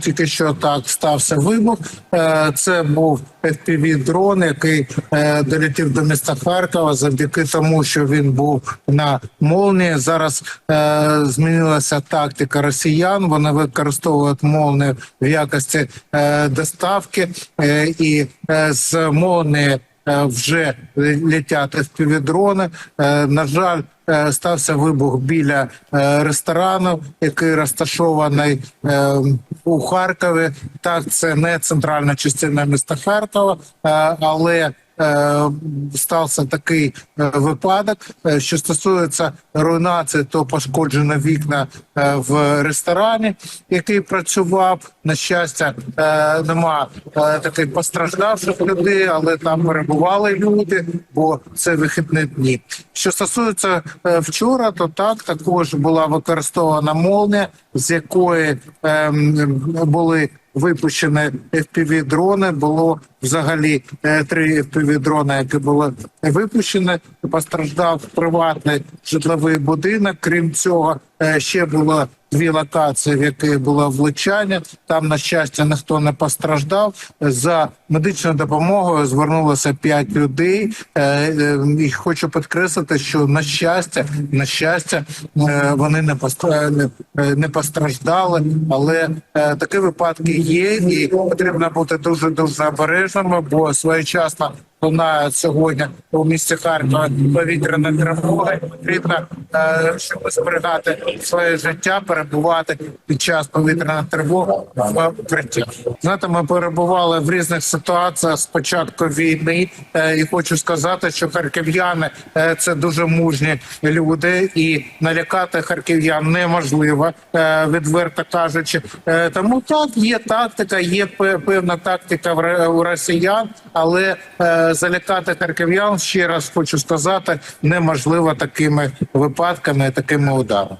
Тільки що так стався вибух. Е, Це був fpv дрон, який е, долетів до міста Харкова завдяки тому, що він був на молнії. Зараз е, змінилася тактика росіян. Вони використовують молнію в якості доставки і з молнії вже летять FPV-дрони. Е, На жаль, стався вибух біля е, ресторану, який розташований е, у Харкові. Так, це не центральна частина міста Харкова, е, але е, стався такий е, випадок, е, що стосується руйнації, то пошкоджено вікна е, в ресторані, який працював. На щастя, е, нема е, таких постраждавших людей, але там перебували люди, бо це вихідні дні. Що стосується е, вчора, то так також була використована молнія, з якої ем, були випущені fpv дрони Було взагалі е, три fpv дрони які були випущені. Постраждав приватний житловий будинок. Крім цього, ще було дві локації, в яких було влучання. Там, на щастя, ніхто не постраждав. За медичною допомогою звернулося п'ять людей. Е, е, І хочу підкреслити, що на щастя, на щастя, е, вони не постра- не- е, постраждали, але е, такі випадки є, і потрібно бути дуже дуже обережними, бо своєчасно лунає сьогодні у місті Харкова повітряна тривога. Потрібно, е, щоб зберігати своє життя, перебувати під час повітряної тривоги в укритті. Знаєте, ми перебували в різних ситуаціях з початку війни, е, і хочу сказати, що харків'яни е, це дуже мужні люди, і налякати харків'ян неможливо, відверто кажучи. Тому так є тактика, є пе- певна тактика в росіян, але залякати харків'ян ще раз хочу сказати неможливо такими випадками, такими ударами.